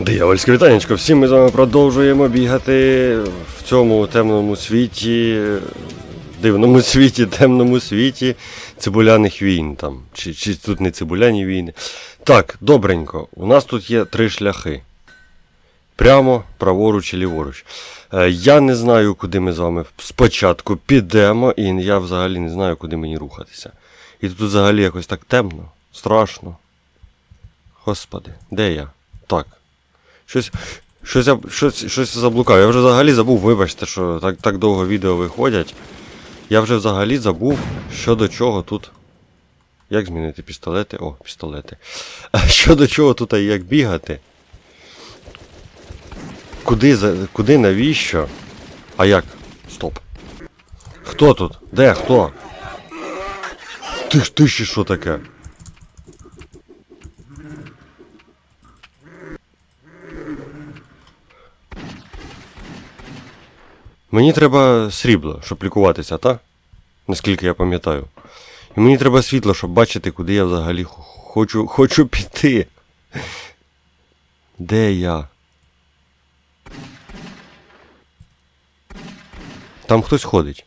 Диявольське вітанечко, всім ми з вами продовжуємо бігати в цьому темному світі, дивному світі, темному світі цибуляних війн там. Чи, чи тут не цибуляні війни. Так, добренько, у нас тут є три шляхи. Прямо, праворуч і ліворуч. Е, Я не знаю, куди ми з вами спочатку підемо, і я взагалі не знаю, куди мені рухатися. І тут взагалі якось так темно, страшно. Господи, де я? Так. Щось, щось, щось, щось заблукав. Я вже взагалі забув, вибачте, що так, так довго відео виходять. Я вже взагалі забув, що до чого тут. Як змінити пістолети? О, пістолети. Що до чого тут і як бігати? Куди, за- куди, навіщо? А як? Стоп. Хто тут? Де? Хто? Ти ти ще що таке? Мені треба срібло, щоб лікуватися, так? Наскільки я пам'ятаю. І мені треба світло, щоб бачити, куди я взагалі хочу, хочу піти. Де я? Там хтось ходить.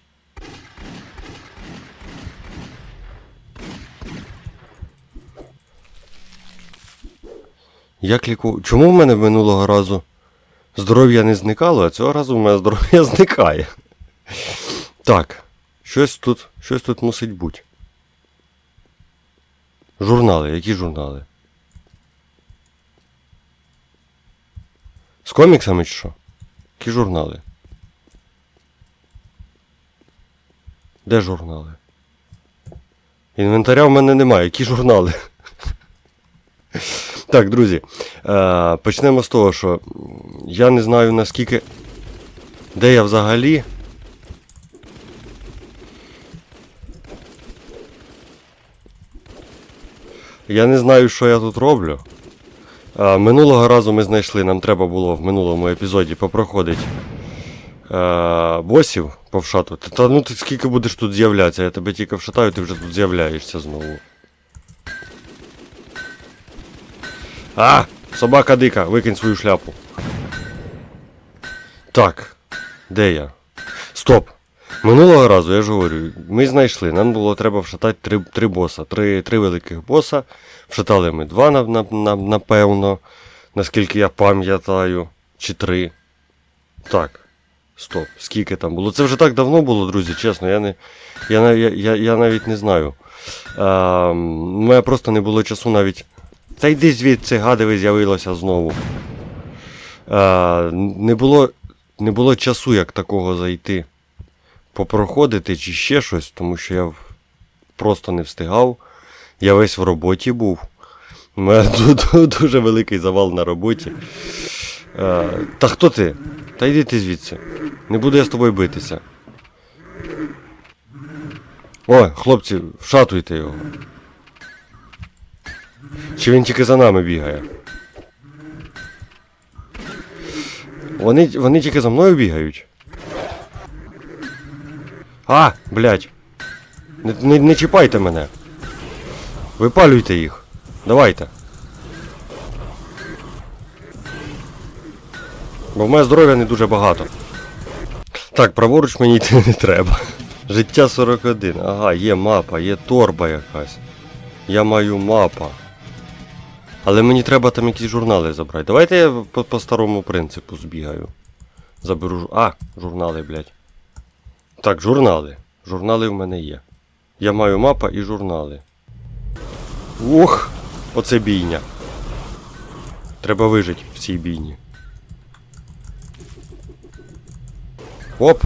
Як ліку... Чому в мене минулого разу здоров'я не зникало, а цього разу в мене здоров'я зникає? Так, щось тут, щось тут мусить бути. Журнали, які журнали? З коміксами чи що? Які журнали? Де журнали? Інвентаря в мене немає. Які журнали? Так, друзі, е, почнемо з того, що я не знаю наскільки. Де я взагалі. Я не знаю, що я тут роблю. Е, минулого разу ми знайшли, нам треба було в минулому епізоді попроходити е, босів повшатувати. Та ну ти скільки будеш тут з'являтися, я тебе тільки вшатаю, ти вже тут з'являєшся знову. А! Собака дика, викинь свою шляпу. Так, де я? Стоп! Минулого разу, я ж говорю, ми знайшли, нам було треба вшатати три, три боса, три, три великих боса. Вшатали ми два, на, на, на, напевно, наскільки я пам'ятаю, чи три. Так. Стоп, скільки там було? Це вже так давно було, друзі, чесно, я, не, я, я, я, я навіть не знаю. А, у мене просто не було часу навіть. Та йди звідси, гадове з'явилося знову. А, не, було, не було часу як такого зайти. Попроходити чи ще щось, тому що я просто не встигав. Я весь в роботі був. У мене дуже великий завал на роботі. А, та хто ти? Та йди ти звідси. Не буду я з тобою битися. О, хлопці, вшатуйте його. Чи він тільки за нами бігає? Вони, вони тільки за мною бігають. А, блядь. Не, не, не чіпайте мене. Випалюйте їх. Давайте. Бо в мене здоров'я не дуже багато. Так, праворуч мені йти не треба. Життя 41. Ага, є мапа, є торба якась. Я маю мапа. Але мені треба там якісь журнали забрати. Давайте я по, по старому принципу збігаю. Заберу. А, журнали, блядь. Так, журнали. Журнали в мене є. Я маю мапа і журнали. Ух! Оце бійня. Треба вижити в цій бійні. Оп!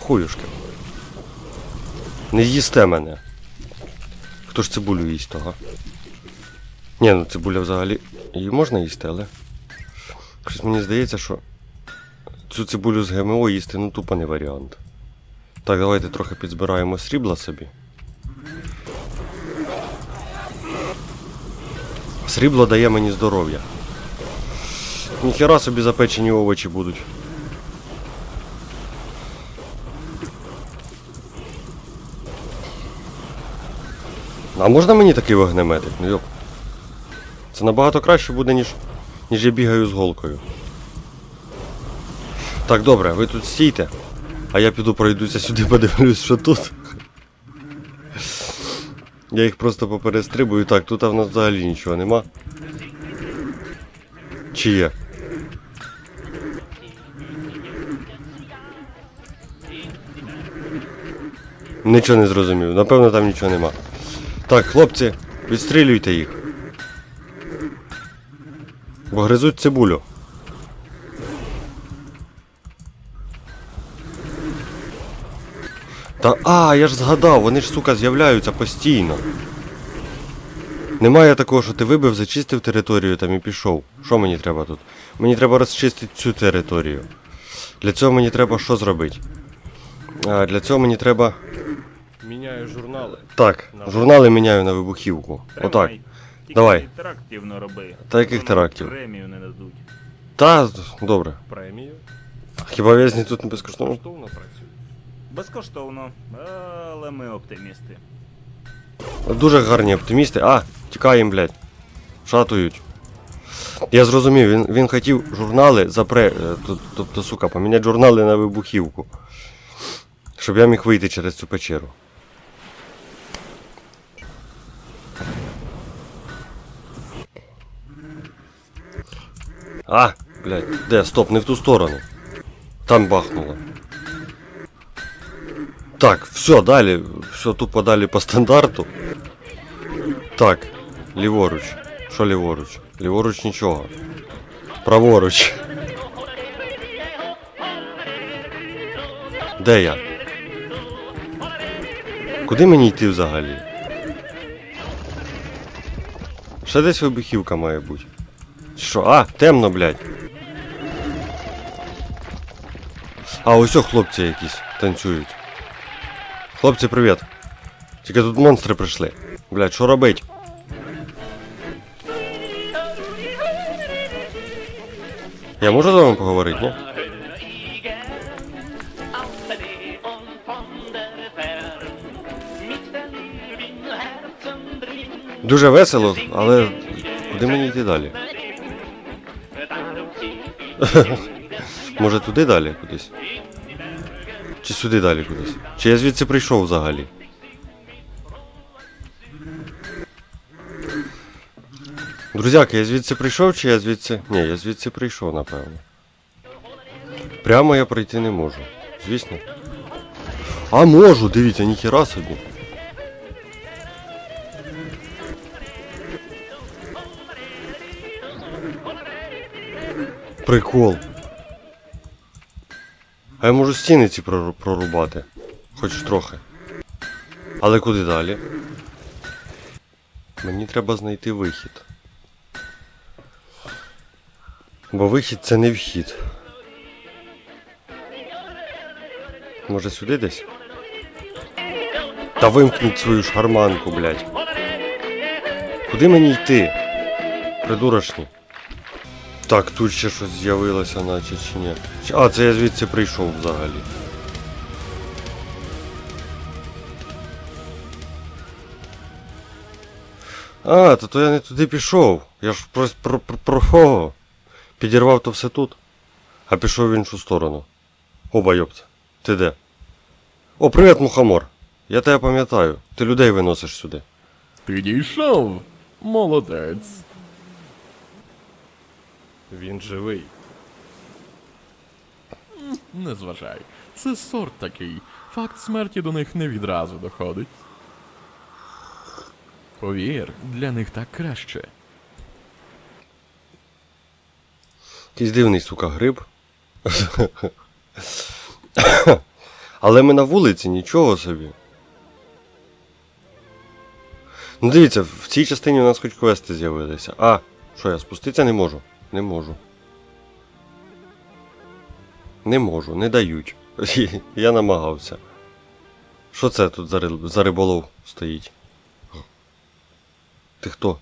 Хуюшки. Не з'їсте мене. Хто ж цибулю їсть того? Ні, ну цибуля взагалі. Її можна їсти, але. Щось мені здається, що цю цибулю з ГМО їсти ну тупо не варіант. Так, давайте трохи підзбираємо срібла собі. Срібло дає мені здоров'я. Ніхера собі запечені овочі будуть. А можна мені такий вогнеметик? Ну йоп. Це набагато краще буде, ніж ніж я бігаю з голкою. Так, добре, ви тут стійте. А я піду пройдуся сюди, подивлюсь, що тут. Я їх просто поперестрибую. Так, тут в нас взагалі нічого нема. Чи є? Нічого не зрозумів. Напевно, там нічого нема. Так, хлопці, відстрілюйте їх. Бо гризуть цибулю. Та а, я ж згадав, вони ж, сука, з'являються постійно. Немає такого, що ти вибив, зачистив територію там і пішов. Що мені треба тут? Мені треба розчистити цю територію. Для цього мені треба що зробити? А, для цього мені треба. Міняю журнали. Так, журнали міняю на вибухівку. Отак. Тільки Давай. Терактивно роби. Та яких терактів? Премію не дадуть. Та, добре. Премію. Хіба в'язні тут не безкоштовно? Коштовно працює. Безкоштовно, але ми оптимісти. Дуже гарні оптимісти. А, тікаємо, блядь. Шатують. Я зрозумів, він, він хотів журнали запре. е, т- Тобто, сука, поміняти журнали на вибухівку. Щоб я міг вийти через цю печеру. А, блядь, де? Стоп, не в ту сторону. Там бахнуло. Так, все, далі. Все тупо далі по стандарту. Так, ліворуч. Що ліворуч? Ліворуч нічого. Праворуч. Де я? Куди мені йти взагалі? Ще десь вибухівка має бути. Що? А, темно, блядь. А, ось о, хлопці якісь танцюють. Хлопці, привіт. Тільки тут монстри прийшли. Блядь, що робить? Я можу з вами поговорити, ні? Дуже весело, але куди мені йти далі? Може туди далі кудись? Чи сюди далі кудись? Чи я звідси прийшов взагалі? Друзяки, я звідси прийшов, чи я звідси. Ні, я звідси прийшов, напевно. Прямо я пройти не можу. Звісно. А можу, дивіться, ніхіра собі. Прикол. А я можу стіни ці прорубати. Хоч трохи. Але куди далі? Мені треба знайти вихід. Бо вихід це не вхід. Може сюди десь? Та вимкніть свою шарманку, блядь. Куди мені йти? Придурочні. Так, тут ще щось з'явилося, наче чи ні. А, це я звідси прийшов взагалі. А, то, то я не туди пішов. Я ж про, про, про, про о, підірвав то все тут, а пішов в іншу сторону. Оба йопт. Ти де? О, привіт, мухомор. Я тебе пам'ятаю. Ти людей виносиш сюди. Ти дійшов? Молодець. Він живий. Не зважай. Це сорт такий. Факт смерті до них не відразу доходить. Повір, для них так краще. Якийсь дивний, сука, гриб. Але ми на вулиці, нічого собі. Ну дивіться, в цій частині у нас хоч квести з'явилися. А, що я спуститися не можу? Не можу. Не можу, не дають. Я намагався. Що це тут за, риб- за риболов стоїть? Ти хто?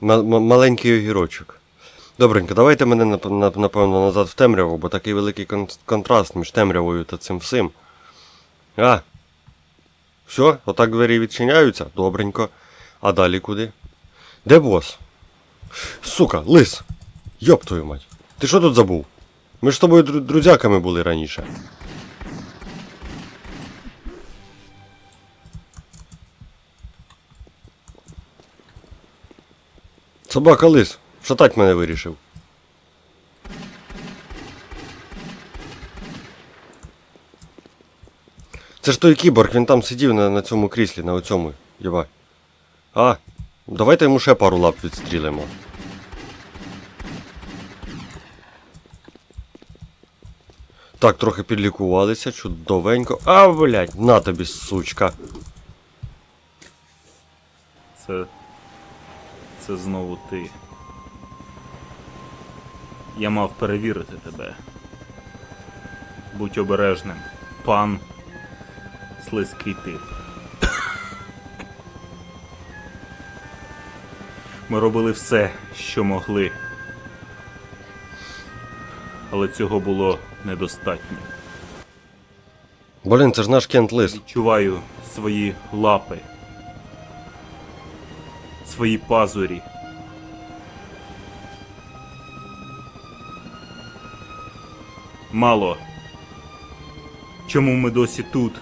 Ма- маленький огірочок. Добренько, давайте мене нап- нап- напевно назад в темряву, бо такий великий кон- контраст між темрявою та цим всім. А. Все, отак двері відчиняються? Добренько. А далі куди? Де бос? Сука, лис! Йоп твою мать. Ти що тут забув? Ми ж з тобою дру- друзяками були раніше. Собака лис, шатать мене вирішив. Це ж той кіборг, він там сидів на, на цьому кріслі, на оцьому. Єба. А, давайте йому ще пару лап відстрілимо. Так, трохи підлікувалися, чудовенько. А, блядь, на тобі, сучка. Це. Це знову ти. Я мав перевірити тебе. Будь обережним, пан слизький тип. Ми робили все, що могли. Але цього було недостатньо. Блін, це ж наш кент лис. Відчуваю свої лапи, свої пазурі. Мало. Чому ми досі тут?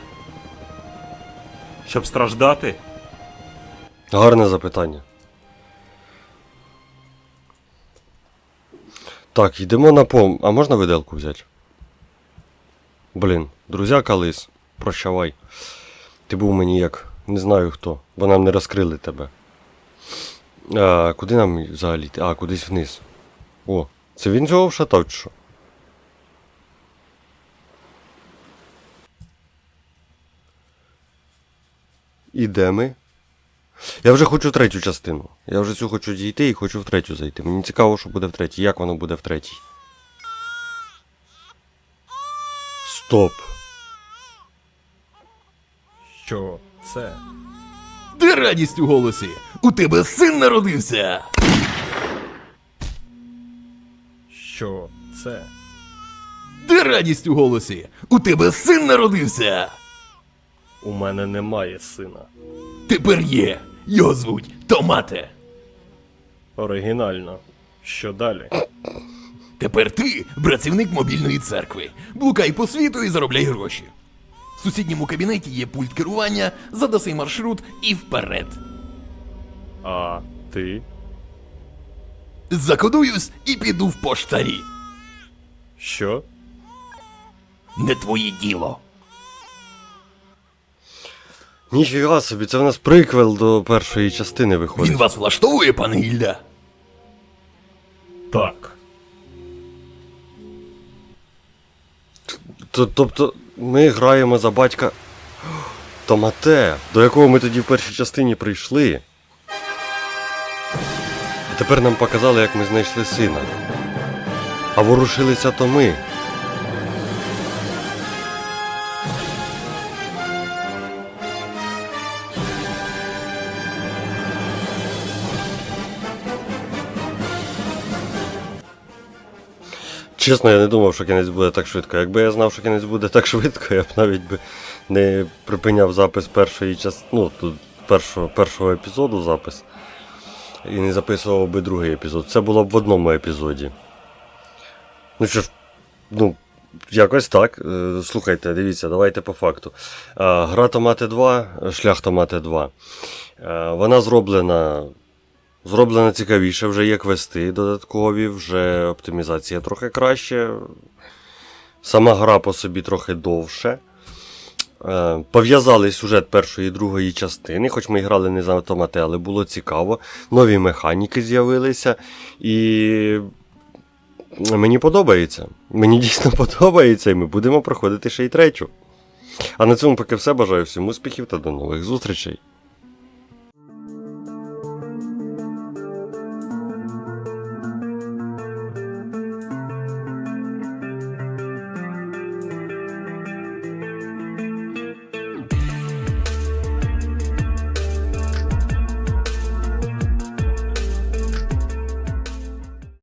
Щоб страждати? Гарне запитання. Так, йдемо на пом. А можна виделку взяти? Блін, друзяка лис, прощавай. Ти був мені як не знаю хто, бо нам не розкрили тебе. А, куди нам взагалі? А, кудись вниз. О, це він цього вшатав чи що? І де ми? Я вже хочу третю частину. Я вже цю хочу дійти і хочу в третю зайти. Мені цікаво, що буде в третій. Як воно буде в третій. Стоп. Що це? Де радість у голосі? У тебе син народився! Що це? Де радість у голосі? У тебе син народився! У мене немає сина. Тепер є. Його звуть Томате. Оригінально. Що далі? Тепер ти працівник мобільної церкви. Блукай по світу і заробляй гроші. В сусідньому кабінеті є пульт керування, задаси маршрут і вперед. А ти? Закодуюсь і піду в поштарі. Що? Не твоє діло. Ніфіга собі, це в нас приквел до першої частини виходить. Він вас влаштовує, пане Гільда? Так. Т- Тобто ми граємо за батька Томате, до якого ми тоді в першій частині прийшли. І тепер нам показали, як ми знайшли сина. А ворушилися то ми. Чесно, я не думав, що кінець буде так швидко. Якби я знав, що кінець буде так швидко, я б навіть би не припиняв запис першої час... ну, тут першого, першого епізоду запис. І не записував би другий епізод. Це було б в одному епізоді. Ну що ж, ну, якось так. Е, Слухайте, дивіться, давайте по факту. А, Гра Томати 2, шлях Томати 2. Е, Вона зроблена Зроблено цікавіше, вже є квести додаткові, вже оптимізація трохи краще. Сама гра по собі трохи довше. Е, Пов'язали сюжет першої і другої частини, хоч ми грали не за автомати, але було цікаво. Нові механіки з'явилися. І мені подобається. Мені дійсно подобається, і ми будемо проходити ще й третю. А на цьому поки все. Бажаю всім успіхів та до нових зустрічей.